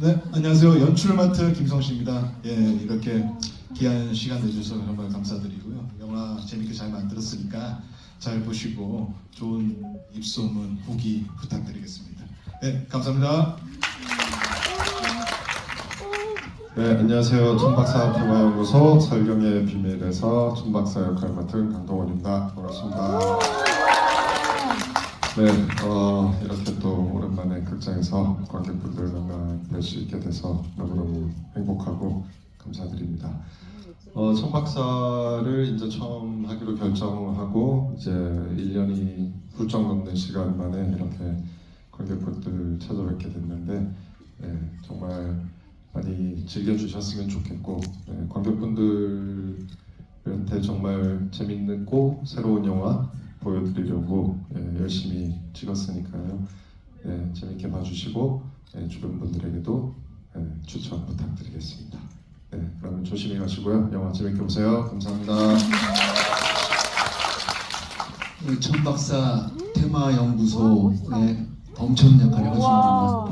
네, 안녕하세요. 연출 맡은 김성식입니다. 예, 이렇게 귀한 시간 내주셔서 정말 감사드리고요. 영화 재밌게 잘 만들었으니까 잘 보시고 좋은 입소문 후기 부탁드리겠습니다. 네, 감사합니다. 네, 안녕하세요. 천박사 테마연구소 설경의 비밀에서 천박사 역할 맡은 강동원입니다. 반갑습니다. 네, 어, 이렇게 또 오랜만에 극장에서 관객분들 뵐수 있게 돼서 너무너무 행복하고 감사드립니다. 어, 천박사를 이제 처음 하기로 결정하고 이제 1년이 훌쩍 넘는 시간 만에 이렇게 관객분들 찾아뵙게 됐는데 즐겨주셨으면 좋겠고 네, 관객분들한테 정말 재밌고 새로운 영화 보여드리려고 예, 열심히 찍었으니까요. 예, 재밌게 봐주시고 예, 주변 분들에게도 예, 추천 부탁드리겠습니다. 네, 그러면 조심히 가시고요. 영화 재밌게 보세요. 감사합니다. 그 천박사 테마 연구소의 범천 역할을 하신 분입니다.